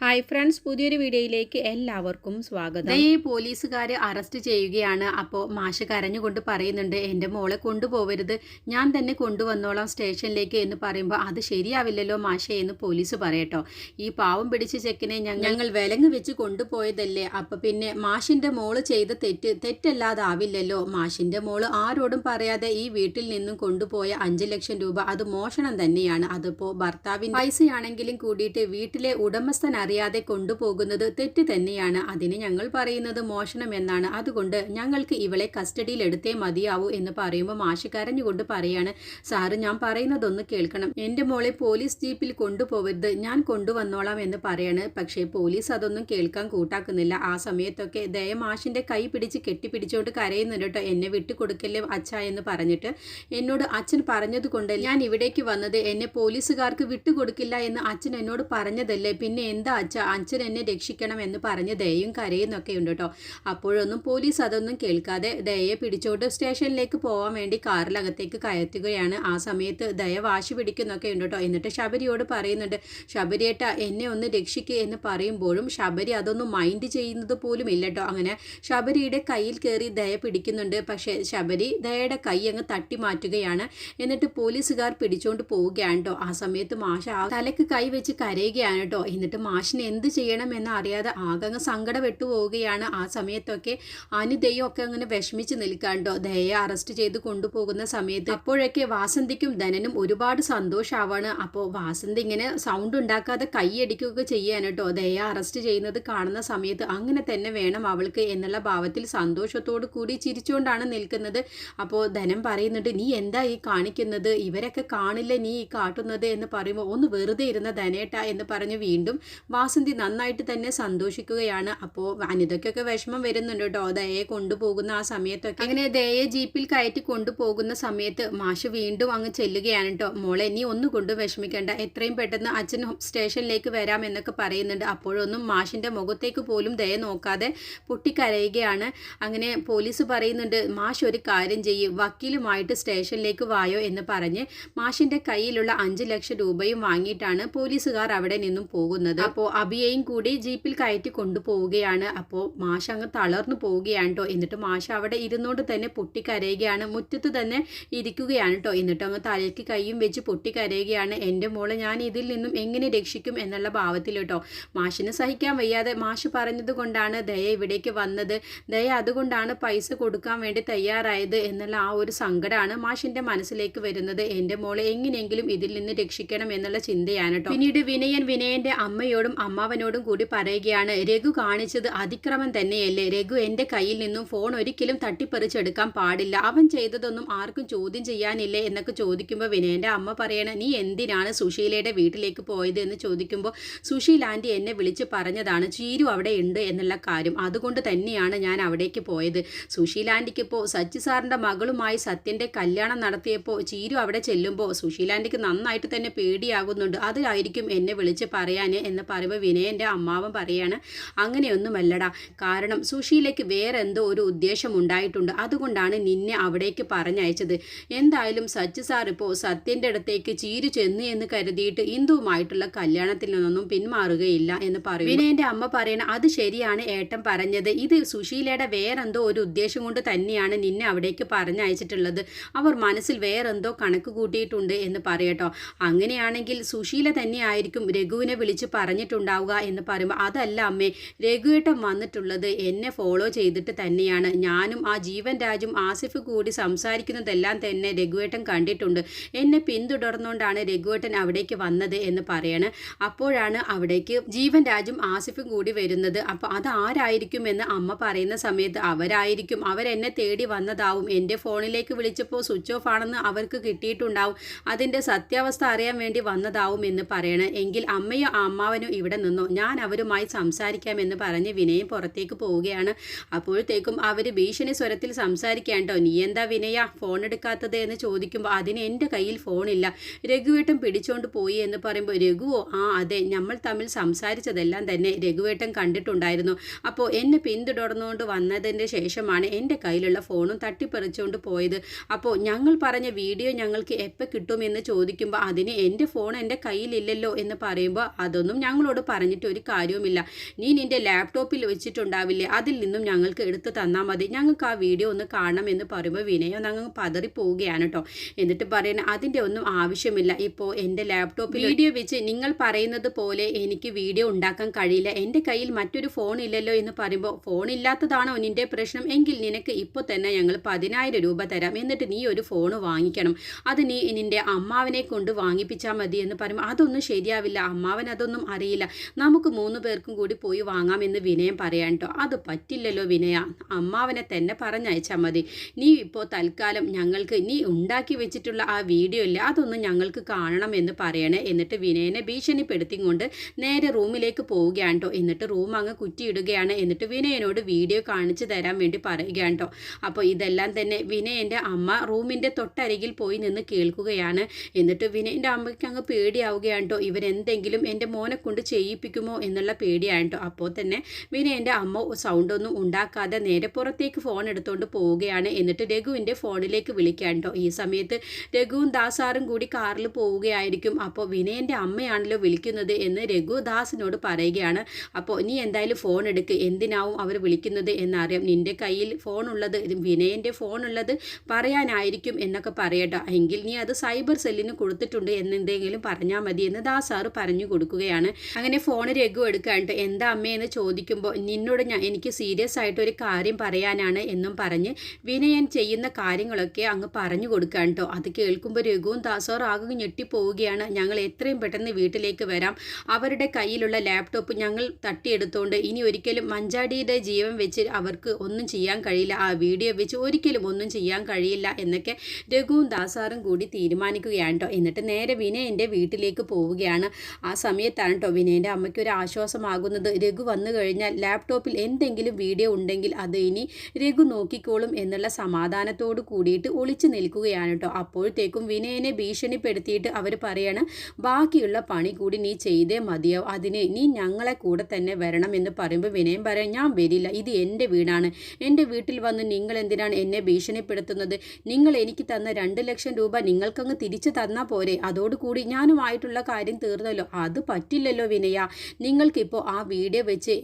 Hi friends പുതിയൊരു വീഡിയോയിലേക്ക് എല്ലാവർക്കും സ്വാഗതം. ഈ പോലീസുകാർ അറസ്റ്റ് ചെയ്യുകയാണ്. അപ്പോൾ മാഷ് കരഞ്ഞുകൊണ്ട് പറയുന്നുണ്ട് എന്റെ മോളെ കൊണ്ടുപോകരുത് ഞാൻ തന്നെ കൊണ്ടുവന്നോളാം സ്റ്റേഷനിലേക്ക് എന്ന് പറയുമ്പോൾ അത് ശരിയാവില്ലല്ലോ മാഷെ എന്ന് പോലീസ് പറയട്ടോ. ഈ പാവം പിടിച്ച ചെക്കിനെ ഞങ്ങൾ ഞങ്ങൾ വിലങ്ങ് വെച്ച് കൊണ്ടുപോയതല്ലേ? അപ്പോൾ പിന്നെ മാഷിന്റെ മോൾ ചെയ്ത തെറ്റ് തെറ്റല്ലാതാവില്ലല്ലോ? മാഷിന്റെ മോൾ ആരോടും പറയാതെ ഈ വീട്ടിൽ നിന്നും കൊണ്ടുപോയ അഞ്ച് ലക്ഷം രൂപ അത് മോഷണം തന്നെയാണ്. അതിപ്പോൾ ഭർത്താവിന്റെ പൈസയാണെങ്കിലും കൂടിയിട്ട് വീട്ടിലെ ഉടമസ്ഥൻ അറിയാതെ കൊണ്ടുപോകുന്നത് തെറ്റ് തന്നെയാണ്. അതിന് ഞങ്ങൾ പറയുന്നത് മോഷണം എന്നാണ്. അതുകൊണ്ട് ഞങ്ങൾക്ക് ഇവളെ കസ്റ്റഡിയിൽ എടുത്തേ മതിയാവൂ എന്ന് പറയുമ്പോൾ മാഷ് കരഞ്ഞുകൊണ്ട് പറയാണ് സാറ് ഞാൻ പറയുന്നതൊന്ന് കേൾക്കണം. എന്റെ മോളെ പോലീസ് ജീപ്പിൽ കൊണ്ടുപോകരുത് ഞാൻ കൊണ്ടുവന്നോളാം എന്ന് പറയാണ്. പക്ഷേ പോലീസ് അതൊന്നും കേൾക്കാൻ കൂട്ടാക്കുന്നില്ല. ആ സമയത്തൊക്കെ ദയ മാഷിന്റെ കൈ പിടിച്ച് കെട്ടിപ്പിടിച്ചുകൊണ്ട് കരയുന്നുണ്ട് കേട്ടോ. എന്നെ വിട്ടുകൊടുക്കല്ലേ അച്ഛ എന്ന് പറഞ്ഞിട്ട് എന്നോട് അച്ഛൻ പറഞ്ഞതുകൊണ്ട് ഞാൻ ഇവിടേക്ക് വന്നത് എന്നെ പോലീസുകാർക്ക് വിട്ടുകൊടുക്കില്ല എന്ന് അച്ഛൻ എന്നോട് പറഞ്ഞതല്ലേ? പിന്നെ എന്താ അച്ഛ അച്ഛൻ എന്നെ രക്ഷിക്കണം എന്ന് പറഞ്ഞ് ദയയും കരയുന്നൊക്കെ ഉണ്ട് കേട്ടോ. അപ്പോഴൊന്നും പോലീസ് അതൊന്നും കേൾക്കാതെ ദയയെ പിടിച്ചോണ്ട് സ്റ്റേഷനിലേക്ക് പോകാൻ വേണ്ടി കാറിലകത്തേക്ക് കയറ്റുകയാണ്. ആ സമയത്ത് ദയ വാശി പിടിക്കുന്നൊക്കെ ഉണ്ട് കേട്ടോ. എന്നിട്ട് ശബരിയോട് പറയുന്നുണ്ട് ശബരിയേട്ട എന്നെ ഒന്ന് രക്ഷിക്കുക എന്ന് പറയുമ്പോഴും ശബരി അതൊന്നും മൈൻഡ് ചെയ്യുന്നത് പോലും ഇല്ല കേട്ടോ. അങ്ങനെ ശബരിയുടെ കയ്യിൽ കയറി ദയ പിടിക്കുന്നുണ്ട്. പക്ഷേ ശബരി ദയയുടെ കൈ അങ്ങ് തട്ടി മാറ്റുകയാണ്. എന്നിട്ട് പോലീസുകാർ പിടിച്ചോണ്ട് പോവുകയാണ് കേട്ടോ. ആ സമയത്ത് മാഷ ആ തലക്ക് കൈ വെച്ച് കരയുകയാണ് കേട്ടോ. എന്നിട്ട് മാഷിന് എന്ത് ചെയ്യണമെന്ന് അറിയാതെ ആകങ്ങ് സങ്കടം പോവുകയാണ്. ആ സമയത്തൊക്കെ അനുദയും ഒക്കെ അങ്ങനെ വിഷമിച്ച് നിൽക്കാണ്ടോ ദയെ അറസ്റ്റ് ചെയ്ത് കൊണ്ടുപോകുന്ന സമയത്ത് അപ്പോഴൊക്കെ വാസന്തിക്കും ധനനും ഒരുപാട് സന്തോഷമാവാണ് അപ്പോൾ വാസന്തി ഇങ്ങനെ സൗണ്ട് ഉണ്ടാക്കാതെ കൈയടിക്കുകയൊക്കെ ചെയ്യാൻ കേട്ടോ ദയ അറസ്റ്റ് ചെയ്യുന്നത് കാണുന്ന സമയത്ത് അങ്ങനെ തന്നെ വേണം അവൾക്ക് എന്നുള്ള ഭാവത്തിൽ സന്തോഷത്തോടു കൂടി ചിരിച്ചുകൊണ്ടാണ് നിൽക്കുന്നത്. അപ്പോൾ ധനം പറയുന്നുണ്ട് നീ എന്താ ഈ കാണിക്കുന്നത്? ഇവരൊക്കെ കാണില്ല നീ ഈ കാട്ടുന്നത്? എന്ന് പറയുമ്പോൾ ഒന്ന് വെറുതെ ഇരുന്ന ധനേട്ട എന്ന് പറഞ്ഞ് വീണ്ടും വാസന്തി നന്നായിട്ട് തന്നെ സന്തോഷിക്കുകയാണ്. അപ്പോൾ അനിതയ്ക്കൊക്കെ വിഷമം വരുന്നുണ്ട് കേട്ടോ. ദയെ കൊണ്ടുപോകുന്ന ആ സമയത്തൊക്കെ. അങ്ങനെ ദയെ ജീപ്പിൽ കയറ്റി കൊണ്ടുപോകുന്ന സമയത്ത് മാഷ് വീണ്ടും അങ്ങ് ചെല്ലുകയാണ് കേട്ടോ. മോളെ നീ ഒന്നും കൊണ്ട് വിഷമിക്കേണ്ട. എത്രയും പെട്ടെന്ന് അച്ഛൻ സ്റ്റേഷനിലേക്ക് വരാം എന്നൊക്കെ പറയുന്നുണ്ട്. അപ്പോഴൊന്നും മാഷിന്റെ മുഖത്തേക്ക് പോലും ദയ നോക്കാതെ പൊട്ടിക്കരയുകയാണ്. അങ്ങനെ പോലീസ് പറയുന്നുണ്ട് മാഷ് ഒരു കാര്യം ചെയ്യും. വക്കീലുമായിട്ട് സ്റ്റേഷനിലേക്ക് വായോ എന്ന് പറഞ്ഞ് മാഷിന്റെ കയ്യിലുള്ള അഞ്ച് ലക്ഷം രൂപയും വാങ്ങിയിട്ടാണ് പോലീസുകാർ അവിടെ നിന്നും പോകുന്നത്. അപ്പോൾ അബിയെയും കൂടി ജീപ്പിൽ കയറ്റി കൊണ്ടുപോവുകയാണ്. അപ്പോൾ മാഷ അങ്ങ് തളർന്നു പോവുകയാണ് കേട്ടോ എന്നിട്ട് മാഷ അവിടെ ഇരുന്നുകൊണ്ട് തന്നെ പൊട്ടിക്കരയുകയാണ്. മുറ്റത്ത് തന്നെ ഇരിക്കുകയാണ് കേട്ടോ എന്നിട്ട് അങ്ങ് തലയ്ക്ക് കൈയും വെച്ച് പൊട്ടിക്കരയുകയാണ്. എന്റെ മോളെ ഞാൻ ഇതിൽ നിന്നും എങ്ങനെ രക്ഷിക്കും? എന്നുള്ള ഭാവത്തിൽ കേട്ടോ മാഷിന് സഹിക്കാൻ വയ്യാതെ മാഷ് പറഞ്ഞത് കൊണ്ടാണ് ദയ ഇവിടേക്ക് വന്നത്. ദയ അതുകൊണ്ടാണ് പൈസ കൊടുക്കാൻ വേണ്ടി തയ്യാറായത് എന്നുള്ള ആ ഒരു സങ്കടമാണ് മാഷിന്റെ മനസ്സിലേക്ക് വരുന്നത്. എന്റെ മോളെ എങ്ങനെയെങ്കിലും ഇതിൽ നിന്ന് രക്ഷിക്കണം എന്നുള്ള ചിന്തയാണ് കേട്ടോ പിന്നീട് വിനയൻ വിനയന്റെ അമ്മയോടും അമ്മാവനോടും കൂടി പറയുകയാണ് രഘു കാണിച്ചത് അതിക്രമം തന്നെയല്ലേ. രഘു എന്റെ കയ്യിൽ നിന്നും ഫോൺ ഒരിക്കലും തട്ടിപ്പറിച്ചെടുക്കാൻ പാടില്ല. അവൻ ചെയ്തതൊന്നും ആർക്കും ചോദ്യം ചെയ്യാനില്ലേ? എന്നൊക്കെ ചോദിക്കുമ്പോൾ വിനയന്റെ അമ്മ പറയണ നീ എന്തിനാണ് സുശീലയുടെ വീട്ടിലേക്ക് പോയത്? എന്ന് ചോദിക്കുമ്പോൾ സുശീൽ ആന്റി എന്നെ വിളിച്ച് പറഞ്ഞതാണ് ചീരു അവിടെ ഉണ്ട് എന്നുള്ള കാര്യം. അതുകൊണ്ട് തന്നെയാണ് ഞാൻ അവിടേക്ക് പോയത്. സുശീൽ ആന്റിക്ക് ഇപ്പോൾ സച്ചി സാറിന്റെ മകളുമായി സത്യന്റെ കല്യാണം നടത്തിയപ്പോൾ ചീരു അവിടെ ചെല്ലുമ്പോൾ സുശീൽ ആന്റിക്ക് നന്നായിട്ട് തന്നെ പേടിയാകുന്നുണ്ട്. അതിലായിരിക്കും എന്നെ വിളിച്ച് പറയാൻ എന്ന് പറയുമ്പോൾ വിനയന്റെ അമ്മാവൻ പറയാണ് അങ്ങനെയൊന്നുമല്ലടാ. കാരണം സുശീലയ്ക്ക് വേറെ എന്തോ ഒരു ഉദ്ദേശം ഉണ്ടായിട്ടുണ്ട്. അതുകൊണ്ടാണ് നിന്നെ അവിടേക്ക് പറഞ്ഞയച്ചത്. എന്തായാലും സച്ച് സാർ ഇപ്പോൾ സത്യന്റെ അടുത്തേക്ക് ചീരു ചെന്നു എന്ന് കരുതിയിട്ട് ഇന്ദുവുമായിട്ടുള്ള കല്യാണത്തിൽ നിന്നൊന്നും പിന്മാറുകയില്ല എന്ന് പറയും വിനയന്റെ അമ്മ പറയണ അത് ശരിയാണ് ഏട്ടൻ പറഞ്ഞത്. ഇത് സുശീലയുടെ വേറെന്തോ ഒരു ഉദ്ദേശം കൊണ്ട് തന്നെയാണ് നിന്നെ അവിടേക്ക് പറഞ്ഞയച്ചിട്ടുള്ളത്. അവർ മനസ്സിൽ വേറെന്തോ കണക്ക് കൂട്ടിയിട്ടുണ്ട് എന്ന് പറയട്ടോ. അങ്ങനെയാണെങ്കിൽ സുശീല തന്നെയായിരിക്കും രഘുവിനെ വിളിച്ച് പറഞ്ഞിട്ടുണ്ടാവുക എന്ന് പറയുമ്പോൾ അതല്ല അമ്മേ രഘുവേട്ടൻ വന്നിട്ടുള്ളത് എന്നെ ഫോളോ ചെയ്തിട്ട് തന്നെയാണ്. ഞാനും ആ ജീവൻ രാജും ആസിഫ് കൂടി സംസാരിക്കുന്നതെല്ലാം തന്നെ രഘുവേട്ടൻ കണ്ടിട്ടുണ്ട്. എന്നെ പിന്തുടർന്നുകൊണ്ടാണ് രഘുവേട്ടൻ അവിടേക്ക് വന്നത് എന്ന് പറയാണ്. അപ്പോഴാണ് അവിടേക്ക് ജീവൻ രാജും ആസിഫും കൂടി വരുന്നത്. അപ്പോൾ അത് ആരായിരിക്കും എന്ന് അമ്മ പറയുന്ന സമയത്ത് അവരായിരിക്കും. അവരെന്നെ തേടി വന്നതാവും. എന്റെ ഫോണിലേക്ക് വിളിച്ചപ്പോൾ സ്വിച്ച് ഓഫ് ആണെന്ന് അവർക്ക് കിട്ടിയിട്ടുണ്ടാവും. അതിന്റെ സത്യാവസ്ഥ അറിയാൻ വേണ്ടി വന്നതാവും എന്ന് പറയണം. എങ്കിൽ അമ്മയോ അമ്മാവനോ ഇവിടെ നിന്നു. ഞാൻ അവരുമായി സംസാരിക്കാമെന്ന് പറഞ്ഞ് വിനയൻ പുറത്തേക്ക് പോവുകയാണ്. അപ്പോഴത്തേക്കും അവർ ഭീഷണി സ്വരത്തിൽ സംസാരിക്കാണ്ടോ നീ എന്താ വിനയ? ഫോൺ എടുക്കാത്തത്? എന്ന് ചോദിക്കുമ്പോൾ അതിന് എന്റെ കയ്യിൽ ഫോണില്ല രഘുവേട്ടൻ പിടിച്ചോണ്ട് പോയി എന്ന് പറയുമ്പോൾ രഘുവോ? ആ അതെ. നമ്മൾ തമ്മിൽ സംസാരിച്ചതെല്ലാം തന്നെ രഘുവേട്ടൻ കണ്ടിട്ടുണ്ടായിരുന്നു. അപ്പോൾ എന്നെ പിന്തുടർന്നുകൊണ്ട് വന്നതിന്റെ ശേഷമാണ് എന്റെ കയ്യിലുള്ള ഫോണും തട്ടിപ്പറിച്ചുകൊണ്ട് പോയത്. അപ്പോൾ ഞങ്ങൾ പറഞ്ഞ വീഡിയോ ഞങ്ങൾക്ക് എപ്പോൾ കിട്ടുമെന്ന് ചോദിക്കുമ്പോൾ അതിന് എന്റെ ഫോൺ എന്റെ കയ്യിലില്ലല്ലോ എന്ന് പറയുമ്പോൾ അതൊന്നും ഞങ്ങൾ ഞങ്ങളോട് പറഞ്ഞിട്ട് ഒരു കാര്യവുമില്ല. നീ നിന്റെ ലാപ്ടോപ്പിൽ വെച്ചിട്ടുണ്ടാവില്ലേ? അതിൽ നിന്നും ഞങ്ങൾക്ക് എടുത്ത് തന്നാൽ മതി. ഞങ്ങൾക്ക് ആ വീഡിയോ ഒന്ന് കാണണം എന്ന് പറയുമ്പോൾ വിനയം ഞങ്ങൾ പതറി പോവുകയാണ് കേട്ടോ എന്നിട്ട് പറയുന്നത് അതിന്റെ ഒന്നും ആവശ്യമില്ല. ഇപ്പോൾ എന്റെ ലാപ്ടോപ്പിൽ വീഡിയോ വെച്ച് നിങ്ങൾ പറയുന്നത് പോലെ എനിക്ക് വീഡിയോ ഉണ്ടാക്കാൻ കഴിയില്ല. എന്റെ കയ്യിൽ മറ്റൊരു ഫോൺ ഇല്ലല്ലോ എന്ന് പറയുമ്പോൾ ഫോൺ ഇല്ലാത്തതാണോ നിന്റെ പ്രശ്നം? എങ്കിൽ നിനക്ക് ഇപ്പോൾ തന്നെ ഞങ്ങൾ പതിനായിരം രൂപ തരാം. എന്നിട്ട് നീ ഒരു ഫോൺ വാങ്ങിക്കണം. അത് നീ നിന്റെ അമ്മാവനെ കൊണ്ട് വാങ്ങിപ്പിച്ചാൽ മതി എന്ന് പറയുമ്പോൾ അതൊന്നും ശരിയാവില്ല. അമ്മാവൻ അതൊന്നും അറിയില്ല. നമുക്ക് മൂന്ന് പേർക്കും കൂടി പോയി വാങ്ങാമെന്ന് വിനയം പറയാൻ കേട്ടോ അത് പറ്റില്ലല്ലോ വിനയ. അമ്മാവനെ തന്നെ പറഞ്ഞയച്ചാൽ മതി. നീ ഇപ്പോൾ തൽക്കാലം ഞങ്ങൾക്ക് നീ ഉണ്ടാക്കി വെച്ചിട്ടുള്ള ആ വീഡിയോ ഇല്ല അതൊന്നും ഞങ്ങൾക്ക് കാണണം എന്ന് പറയണേ. എന്നിട്ട് വിനയനെ ഭീഷണിപ്പെടുത്തിക്കൊണ്ട് നേരെ റൂമിലേക്ക് പോവുകയാണ് കേട്ടോ എന്നിട്ട് റൂം അങ്ങ് കുറ്റിയിടുകയാണ്. എന്നിട്ട് വിനയനോട് വീഡിയോ കാണിച്ചു തരാൻ വേണ്ടി പറയുകയാണ് കേട്ടോ അപ്പോൾ ഇതെല്ലാം തന്നെ വിനയന്റെ അമ്മ റൂമിന്റെ തൊട്ടരികിൽ പോയി നിന്ന് കേൾക്കുകയാണ്. എന്നിട്ട് വിനയന്റെ അമ്മയ്ക്ക് അങ്ങ് പേടിയാവുകയാണ് കേട്ടോ ഇവരെന്തെങ്കിലും എന്റെ മോനെ കൊണ്ട് ചെയ്യിപ്പിക്കുമോ എന്നുള്ള പേടിയാണ് കേട്ടോ. അപ്പോൾ തന്നെ വിനയന്റെ അമ്മ സൗണ്ടൊന്നും ഉണ്ടാക്കാതെ നേരെ പുറത്തേക്ക് ഫോൺ എടുത്തുകൊണ്ട് പോവുകയാണ്. എന്നിട്ട് രഘുവിന്റെ ഫോണിലേക്ക് വിളിക്കാൻ കേട്ടോ. ഈ സമയത്ത് രഘുവും ദാസാറും കൂടി കാറിൽ പോവുകയായിരിക്കും. അപ്പോൾ വിനയന്റെ അമ്മയാണല്ലോ വിളിക്കുന്നത് എന്ന് രഘു ദാസിനോട് പറയുകയാണ്. അപ്പോൾ നീ എന്തായാലും ഫോൺ എടുക്ക്. എന്തിനാവും അവർ വിളിക്കുന്നത് എന്നറിയാം. നിന്റെ കയ്യിൽ ഫോൺ ഉള്ളത് വിനയന്റെ ഫോൺ ഉള്ളത് പറയാനായിരിക്കും എന്നൊക്കെ പറയട്ടോ എങ്കിൽ നീ അത് സൈബർ സെല്ലിന് കൊടുത്തിട്ടുണ്ട് എന്നെന്തെങ്കിലും പറഞ്ഞാൽ മതി എന്ന് ദാസാറ് പറഞ്ഞു കൊടുക്കുകയാണ്. അങ്ങനെ ഫോൺ രഘു എടുക്കാണ്ട് എന്താ അമ്മയെന്ന് ചോദിക്കുമ്പോൾ നിന്നോട് ഞാൻ എനിക്ക് സീരിയസ് ആയിട്ട് ഒരു കാര്യം പറയാനാണ് എന്നും പറഞ്ഞ് വിനയൻ ചെയ്യുന്ന കാര്യങ്ങളൊക്കെ അങ്ങ് പറഞ്ഞു കൊടുക്കാൻ കേട്ടോ അത് കേൾക്കുമ്പോൾ രഘുവും ദാസോറാകും ഞെട്ടിപ്പോവുകയാണ്. ഞങ്ങൾ എത്രയും പെട്ടെന്ന് വീട്ടിലേക്ക് വരാം. അവരുടെ കയ്യിലുള്ള ലാപ്ടോപ്പ് ഞങ്ങൾ തട്ടിയെടുത്തോണ്ട് ഇനി ഒരിക്കലും മഞ്ചാടിയുടെ ജീവൻ വെച്ച് അവർക്ക് ഒന്നും ചെയ്യാൻ കഴിയില്ല. ആ വീഡിയോ വെച്ച് ഒരിക്കലും ഒന്നും ചെയ്യാൻ കഴിയില്ല എന്നൊക്കെ രഘുവും ദാസാറും കൂടി തീരുമാനിക്കുകയാണ് കേട്ടോ എന്നിട്ട് നേരെ വിനയന്റെ വീട്ടിലേക്ക് പോവുകയാണ്. ആ സമയത്താണ് കേട്ടോ വിനയന്റെ അമ്മയ്ക്ക് ഒരു ആശ്വാസമാകുന്നത് രഘു വന്നു കഴിഞ്ഞാൽ ലാപ്ടോപ്പിൽ എന്തെങ്കിലും വീഡിയോ ഉണ്ടെങ്കിൽ അത് ഇനി രഘു നോക്കിക്കോളും എന്നുള്ള സമാധാനത്തോട് കൂടിയിട്ട് ഒളിച്ചു നിൽക്കുകയാണ് കേട്ടോ. അപ്പോഴത്തേക്കും വിനയനെ ഭീഷണിപ്പെടുത്തിയിട്ട് അവർ പറയാണ് ബാക്കിയുള്ള പണി കൂടി നീ ചെയ്തേ മതിയാവും. അതിന് നീ ഞങ്ങളെ കൂടെ തന്നെ വരണം എന്ന് പറയുമ്പോൾ വിനയം പറയാം ഞാൻ വരില്ല. ഇത് എന്റെ വീടാണ്. എന്റെ വീട്ടിൽ വന്ന് നിങ്ങൾ എന്തിനാണ് എന്നെ ഭീഷണിപ്പെടുത്തുന്നത്? നിങ്ങൾ എനിക്ക് തന്ന രണ്ട് ലക്ഷം രൂപ നിങ്ങൾക്കങ്ങ് തിരിച്ചു തന്നാൽ പോരെ? അതോടുകൂടി ഞാനുമായിട്ടുള്ള കാര്യം തീർന്നല്ലോ. അത് പറ്റില്ലല്ലോ വിനയ നിങ്ങൾക്കിപ്പോൾ ആ വീഡിയോ വെച്ച്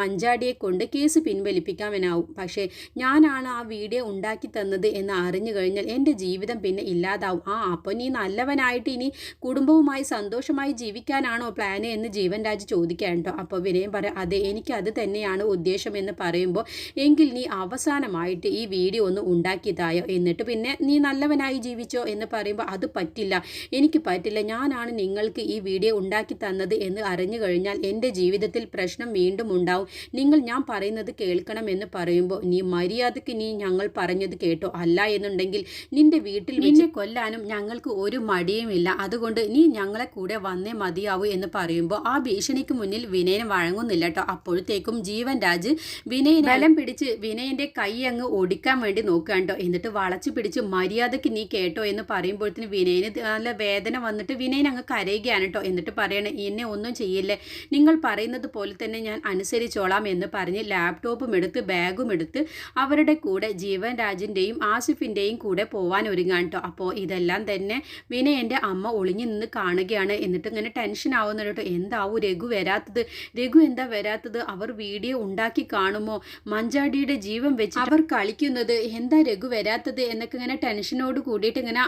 മഞ്ചാടിയെ കൊണ്ട് കേസ് പിൻവലിപ്പിക്കാമെന്നാവും. പക്ഷേ ഞാനാണ് ആ വീഡിയോ ഉണ്ടാക്കി തന്നത് എന്ന് അറിഞ്ഞു കഴിഞ്ഞാൽ എന്റെ ജീവിതം പിന്നെ ഇല്ലാതാവും. ആ അപ്പോൾ നീ നല്ലവനായിട്ട് ഇനി കുടുംബവുമായി സന്തോഷമായി ജീവിക്കാനാണോ പ്ലാന് എന്ന് ജീവൻ രാജ് ചോദിക്കാൻ കേട്ടോ അപ്പോൾ വിനയം പറയാം അതെ എനിക്ക് അത് തന്നെയാണ് ഉദ്ദേശം എന്ന് പറയുമ്പോൾ എങ്കിൽ നീ അവസാനമായിട്ട് ഈ വീഡിയോ ഒന്ന് ഉണ്ടാക്കിയതായോ എന്നിട്ട് പിന്നെ നീ നല്ലവനായി ജീവിച്ചോ എന്ന് പറയുമ്പോൾ അത് പറ്റില്ല. എനിക്ക് പറ്റില്ല. ഞാനാണ് നിങ്ങൾക്ക് ഈ വീഡിയോ ഉണ്ടാക്കി തന്നത് എന്ന് അറിഞ്ഞു കഴിഞ്ഞാൽ എന്റെ ജീവിതത്തിൽ പ്രശ്നം വീണ്ടും ഉണ്ടാവും. നിങ്ങൾ ഞാൻ പറയുന്നത് കേൾക്കണമെന്ന് പറയുമ്പോൾ നീ മര്യാദയ്ക്ക് നീ ഞങ്ങൾ പറഞ്ഞത് കേട്ടോ. അല്ല എന്നുണ്ടെങ്കിൽ നിന്റെ വീട്ടിൽ നിന്നെ കൊല്ലാനും ഞങ്ങൾക്ക് ഒരു മടിയുമില്ല. അതുകൊണ്ട് നീ ഞങ്ങളെ കൂടെ വന്നേ മതിയാവൂ എന്ന് പറയുമ്പോൾ ആ ഭീഷണിക്ക് മുന്നിൽ വിനയൻ വഴങ്ങുന്നില്ല കേട്ടോ. അപ്പോഴത്തേക്കും ജീവൻ രാജ് വിനയൻ ബലം പിടിച്ച് വിനയന്റെ കൈ അങ്ങ് ഒടിക്കാൻ വേണ്ടി നോക്കുകയാണ് കേട്ടോ. എന്നിട്ട് വളച്ചു പിടിച്ച് മര്യാദയ്ക്ക് നീ കേട്ടോ എന്ന് പറയുമ്പോഴത്തേന് വിനയന് നല്ല വേദന വന്നിട്ട് വിനയൻ അങ്ങ് കരയുകയാണ് കേട്ടോ. എന്നിട്ട് പറയണേ എന്നെ ഒന്നും ചെയ്യില്ലേ? നിങ്ങൾ പറയുന്നത് പോലെ തന്നെ ഞാൻ അനുസരിച്ചോളാം എന്ന് പറഞ്ഞ് ലാപ്ടോപ്പും എടുത്ത് ബാഗും എടുത്ത് അവരുടെ കൂടെ ജീവൻ രാജിന്റെയും ആസിഫിന്റെയും കൂടെ പോവാൻ ഒരുങ്ങാൻ കേട്ടോ അപ്പോൾ ഇതെല്ലാം തന്നെ വിനയന്റെ അമ്മ ഒളിഞ്ഞു നിന്ന് കാണുകയാണ്. എന്നിട്ട് ഇങ്ങനെ ടെൻഷൻ ആവുന്നുണ്ട് കേട്ടോ എന്താവും രഘു വരാത്തത്? രഘു എന്താ വരാത്തത്? അവർ വീഡിയോ ഉണ്ടാക്കി കാണുമോ? മഞ്ചാടിയുടെ ജീവൻ വെച്ച് അവർ കളിക്കുന്നത്? എന്താ രഘു വരാത്തത്? എന്നൊക്കെ ഇങ്ങനെ ടെൻഷനോട് കൂടിയിട്ട് ഇങ്ങനെ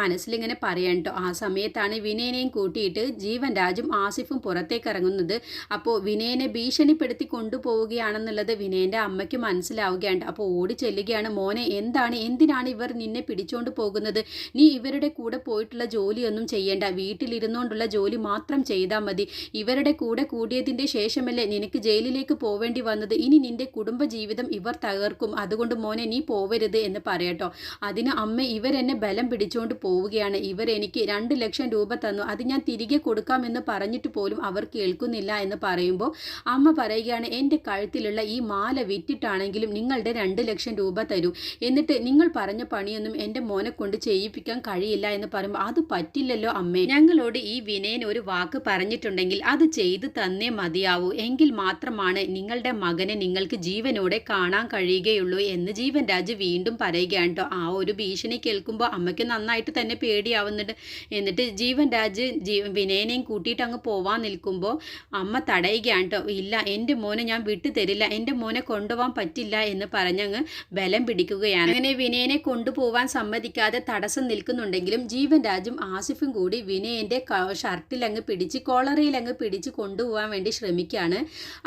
മനസ്സിലിങ്ങനെ പറയാൻ കേട്ടോ ആ സമയത്താണ് വിനയനെയും കൂട്ടിയിട്ട് ജീവൻ രാജും ആസിഫും പുറത്തേക്ക് ഇറങ്ങുന്നത് അപ്പോൾ വിനയനെ ഭീഷണിപ്പെടുത്തി കൊണ്ടുപോവുകയാണെന്നുള്ളത് വിനയന്റെ അമ്മയ്ക്ക് മനസ്സിലാവുകയാണ്. അപ്പോൾ ഓടി ചെല്ലുകയാണ്. മോനെ എന്താണ്? എന്തിനാണ് ഇവർ നിന്നെ പിടിച്ചുകൊണ്ട് പോകുന്നത്? നീ ഇവരുടെ കൂടെ പോയിട്ടുള്ള ജോലിയൊന്നും ചെയ്യേണ്ട. വീട്ടിലിരുന്നുകൊണ്ടുള്ള ജോലി മാത്രം ചെയ്താൽ മതി. ഇവരുടെ കൂടെ കൂടിയതിന്റെ ശേഷമല്ലേ നിനക്ക് ജയിലിലേക്ക് പോവേണ്ടി വന്നത്? ഇനി നിന്റെ കുടുംബ ജീവിതം ഇവർ തകർക്കും. അതുകൊണ്ട് മോനെ നീ പോവരുത് എന്ന് പറയട്ടോ. അതിന് അമ്മ ഇവരെന്നെ ബലം പിടിച്ചുകൊണ്ട് പോവുകയാണ്. ഇവരെനിക്ക് രണ്ട് ലക്ഷം രൂപ തന്നു. അത് ഞാൻ തിരികെ കൊടുക്കാമെന്ന് പറഞ്ഞിട്ട് പോലും അവർ കേൾക്കുന്നില്ല എന്ന് പറയുമ്പോൾ അമ്മ പറയുകയാണ് എന്റെ കഴുത്തിലുള്ള ഈ മാല വിറ്റിട്ടാണെങ്കിലും നിങ്ങളുടെ രണ്ട് ലക്ഷം രൂപ തരും. എന്നിട്ട് നിങ്ങൾ പറഞ്ഞ പണിയൊന്നും എന്റെ മോനെ കൊണ്ട് ചെയ്യിപ്പിക്കാൻ കഴിയില്ല എന്ന് പറയുമ്പോൾ അത് പറ്റില്ലല്ലോ അമ്മേ. ഞങ്ങളോട് ഈ വിനയൻ ഒരു വാക്ക് പറഞ്ഞിട്ടുണ്ടെങ്കിൽ അത് ചെയ്തു തന്നേ മതിയാവൂ. എങ്കിൽ മാത്രമാണ് നിങ്ങളുടെ മകനെ നിങ്ങൾക്ക് ജീവനോടെ കാണാൻ കഴിയുകയുള്ളൂ എന്ന് ജീവൻ രാജ് വീണ്ടും പറയുകയാണ് കേട്ടോ. ആ ഒരു ഭീഷണി കേൾക്കുമ്പോൾ അമ്മയ്ക്ക് നന്നായിട്ട് തന്നെ പേടിയാവുന്നുണ്ട്. എന്നിട്ട് ജീവൻ രാജ് ജീവ വിനയനെയും കൂട്ടിയിട്ട് അങ്ങ് പോവാൻ നിൽക്കുമ്പോൾ അമ്മ തടയുകയാണ് കേട്ടോ ഇല്ല എന്റെ മോനെ ഞാൻ വിട്ടു തരില്ല എന്റെ മോനെ കൊണ്ടുപോകാൻ പറ്റില്ല എന്ന് പറഞ്ഞങ്ങ് ബലം പിടിക്കുകയാണ്. അങ്ങനെ വിനയനെ കൊണ്ടുപോകാൻ സമ്മതിക്കാതെ തടസ്സം നിൽക്കുന്നുണ്ടെങ്കിലും ജീവൻ രാജും ആസിഫും കൂടി വിനയന്റെ ഷർട്ടിൽ അങ്ങ് പിടിച്ച് കോളറയിൽ അങ്ങ് പിടിച്ച് കൊണ്ടുപോകാൻ വേണ്ടി ശ്രമിക്കുകയാണ്.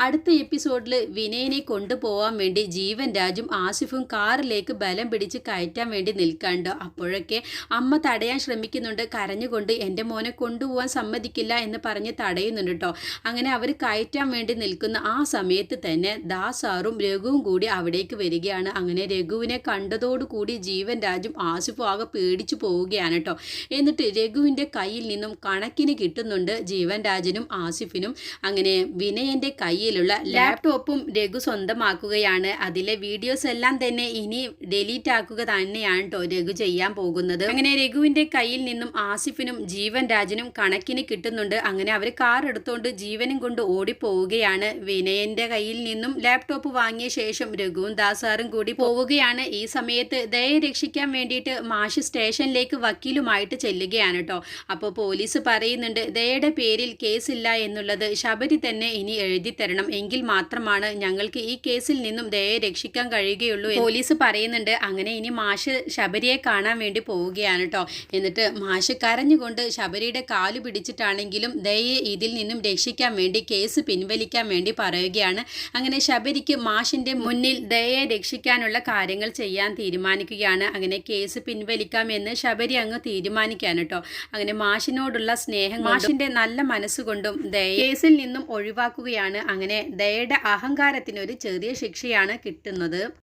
അടുത്ത എപ്പിസോഡിൽ വിനയനെ കൊണ്ടുപോകാൻ വേണ്ടി ജീവൻ രാജും ആസിഫും കാറിലേക്ക് ബലം പിടിച്ച് കയറ്റാൻ വേണ്ടി നിൽക്കാണ്ട് അപ്പോഴൊക്കെ അമ്മ തടയാൻ ശ്രമിക്കുന്നുണ്ട്. കരഞ്ഞുകൊണ്ട് എന്റെ മോനെ കൊണ്ടുപോകാൻ സമ്മതിക്കില്ല എന്ന് പറഞ്ഞ് തടയുന്നുണ്ട് കേട്ടോ അങ്ങനെ അവർ കയറ്റാൻ വേണ്ടി നിൽക്കുന്ന ആ സമയത്ത് തന്നെ ദാസാറും രഘുവും കൂടി അവിടേക്ക് വരികയാണ്. അങ്ങനെ രഘുവിനെ കണ്ടതോടുകൂടി ജീവൻ രാജും ആസിഫും ആകെ പേടിച്ചു പോവുകയാണ് കേട്ടോ എന്നിട്ട് രഘുവിന്റെ കയ്യിൽ നിന്നും കണക്കിന് കിട്ടുന്നുണ്ട് ജീവൻ രാജനും ആസിഫിനും. അങ്ങനെ വിനയന്റെ കയ്യിലുള്ള ലാപ്ടോപ്പും രഘു സ്വന്തമാക്കുകയാണ്. അതിലെ വീഡിയോസ് എല്ലാം തന്നെ ഇനി ഡിലീറ്റ് ആക്കുക തന്നെയാണ് കേട്ടോ രഘു ചെയ്യാൻ പോകുന്നത്. അങ്ങനെ രഘുവിന്റെ കയ്യിൽ നിന്നും ആസിഫിനും ജീവൻ രാജനും കണക്കിന് കിട്ടുന്നുണ്ട്. അങ്ങനെ അവർ കാർ എടുത്തുകൊണ്ട് ജീവനും കൊണ്ട് ഓടിപ്പോവുകയാണ്. വിനയന്റെ കയ്യിൽ നിന്നും ലാപ്ടോപ്പ് വാങ്ങിയ ശേഷം രഘുവും ദാസാറും കൂടി പോവുകയാണ്. ഈ സമയത്ത് ദയെ രക്ഷിക്കാൻ വേണ്ടിയിട്ട് മാഷ് സ്റ്റേഷനിലേക്ക് വക്കീലുമായിട്ട് ചെല്ലുകയാണ് കേട്ടോ അപ്പോൾ പോലീസ് പറയുന്നുണ്ട് ദയയുടെ പേരിൽ കേസില്ല എന്നുള്ളത് ശബരി തന്നെ ഇനി എഴുതി തരണം. എങ്കിൽ മാത്രമാണ് ഞങ്ങൾക്ക് ഈ കേസിൽ നിന്നും ദയയെ രക്ഷിക്കാൻ കഴിയുകയുള്ളൂ പോലീസ് പറയുന്നുണ്ട് അങ്ങനെ ഇനി മാഷ് ശബരിയെ കാണാൻ വേണ്ടി പോവുകയാണ് കേട്ടോ എന്നിട്ട് മാഷ് കരഞ്ഞുകൊണ്ട് ശബരിയുടെ കാൽ പിടിച്ചിട്ടാണെങ്കിലും ദയയെ ഇതിൽ നിന്നും രക്ഷിക്കാൻ വേണ്ടി കേസ് പിൻവലിക്കാൻ വേണ്ടി പറയുകയാണ്. അങ്ങനെ ശബരിക്ക് മാഷിന്റെ മുന്നിൽ ദയയെ രക്ഷിക്കാനുള്ള കാര്യങ്ങൾ ചെയ്യാൻ തീരുമാനിക്കുകയാണ്. അങ്ങനെ കേസ് പിൻവലിക്കാം എന്ന് ശബരി അങ്ങ് തീരുമാനിക്കാൻ കേട്ടോ. അങ്ങനെ മാഷിനോടുള്ള സ്നേഹം മാഷിന്റെ നല്ല മനസ്സുകൊണ്ടും ദയ കേസിൽ നിന്നും ഒഴിവാക്കുകയാണ്. അങ്ങനെ ദയയുടെ അഹങ്കാരത്തിന് ഒരു ചെറിയ ശിക്ഷയാണ് കിട്ടുന്നത്.